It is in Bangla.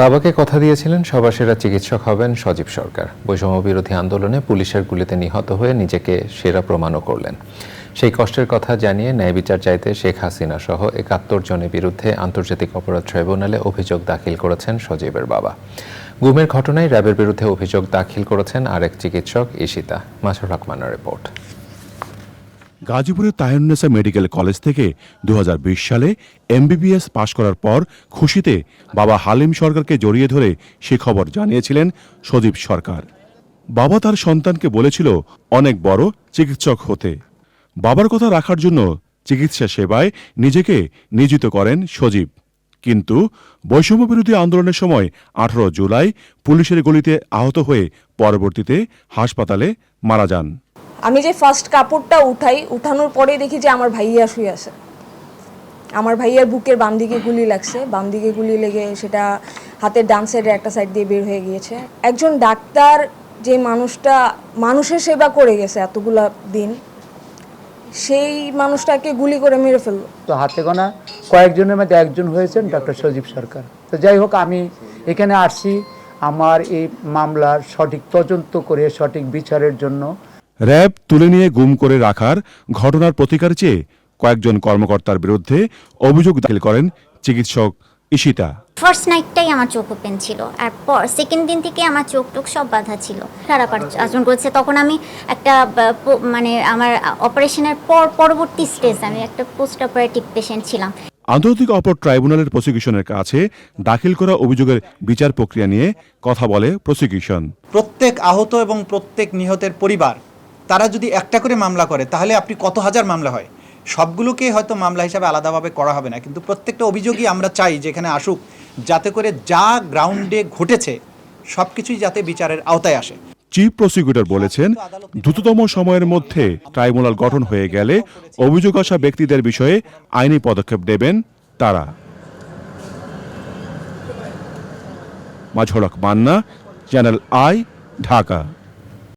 বাবাকে কথা দিয়েছিলেন সবার সেরা চিকিৎসক হবেন সজীব সরকার। বৈষম্য বিরোধী আন্দোলনে পুলিশের গুলিতে নিহত হয়ে নিজেকে সেরা প্রমাণও করলেন। সেই কষ্টের কথা জানিয়ে ন্যায় বিচার চাইতে শেখ হাসিনা সহ একাত্তর জনের বিরুদ্ধে আন্তর্জাতিক অপরাধ ট্রাইব্যুনালে অভিযোগ দাখিল করেছেন সজীবের বাবা। গুমের ঘটনায় র্যাবের বিরুদ্ধে অভিযোগ দাখিল করেছেন আরেক চিকিৎসক ঈশিতা, মাসুর রহমানের রিপোর্ট। গাজীপুরের তায়ন্নেসা মেডিকেল কলেজ থেকে দু হাজার বিশ সালে এমবিবিএস পাশ করার পর খুশিতে বাবা হালিম সরকারকে জড়িয়ে ধরে সে খবর জানিয়েছিলেন সজীব সরকার। বাবা তার সন্তানকে বলেছিল, অনেক বড় চিকিৎসক হতে। বাবার কথা রাখার জন্য চিকিৎসা সেবায় নিজেকে নিয়োজিত করেন সজীব। কিন্তু বৈষম্য বিরোধী আন্দোলনের সময় আঠারো জুলাই পুলিশের গুলিতে আহত হয়ে পরবর্তীতে হাসপাতালে মারা যান। আমি যে ফার্স্ট কাপড়টা উঠাই, উঠানোর পরেই দেখি যে আমার ভাইয়া শুয়ে আছে। আমার ভাইয়ার বুকের বাম দিকে গুলি লাগছে। বাম দিকে গুলি লেগে সেটা হাতের ডান সাইডে একটা সাইড দিয়ে বের হয়ে গিয়েছে। একজন ডাক্তার যে মানুষটা, মানুষের সেবা করে গেছে এতগুলা দিন, সেই মানুষটাকে গুলি করে মেরে ফেলল। তো হাতে গোনা কয়েকজনের মধ্যে একজন হয়েছেন ডক্টর সজীব সরকার। তো যাই হোক, আমি এখানে আসছি আমার এই মামলার সঠিক তদন্ত করে সঠিক বিচারের জন্য। র্যাব তুলে নিয়ে গুম করে রাখার ঘটনার প্রতিকার চেয়ে কয়েকজন কর্মকর্তার বিরুদ্ধে অভিযোগ দাখিল করেন চিকিৎসক ইশিতা ফার্স্ট নাইটটাই আমার চোখ ওপেন ছিল আর পর সেকেন্ড দিন থেকে আমার চোখ টোক সব বাধা ছিল। খারাপ আচ- আচরণ করেছে। তখন আমি একটা মানে আমার অপারেশনের পর পরবর্তী স্টেজ আমি একটা পোস্ট অপারেটিভ পেশেন্ট ছিলাম। আন্তর্জাতিক অপর ট্রাইব্যুনালের প্রসিকিউশনের কাছে দাখিল করা অভিযোগের বিচার প্রক্রিয়া নিয়ে কথা বলে প্রসিকিউশন প্রত্যেক আহত এবং প্রত্যেক নিহতের পরিবার তারা যদি একটা করে মামলা করে, তাহলে আপনি কত হাজার মামলা হয়? সবগুলোকে হয়তো মামলা হিসাবে আলাদাভাবে করা হবে না, কিন্তু প্রত্যেকটা অভিযোগই আমরা চাই যেখানে আসুক, যাতে করে যা গ্রাউন্ডে ঘটেছে সব কিছুই যাতে বিচারের আওতায় আসে। চিফ প্রসিকিউটর বলেছেন, দ্রুততম সময়ের মধ্যে ট্রাইব্যুনাল গঠন হয়ে গেলে অভিযোগ আসা ব্যক্তিদের বিষয়ে আইনি পদক্ষেপ নেবেন তারা। মাঝড়ক মান্না, চ্যানেল আই, ঢাকা।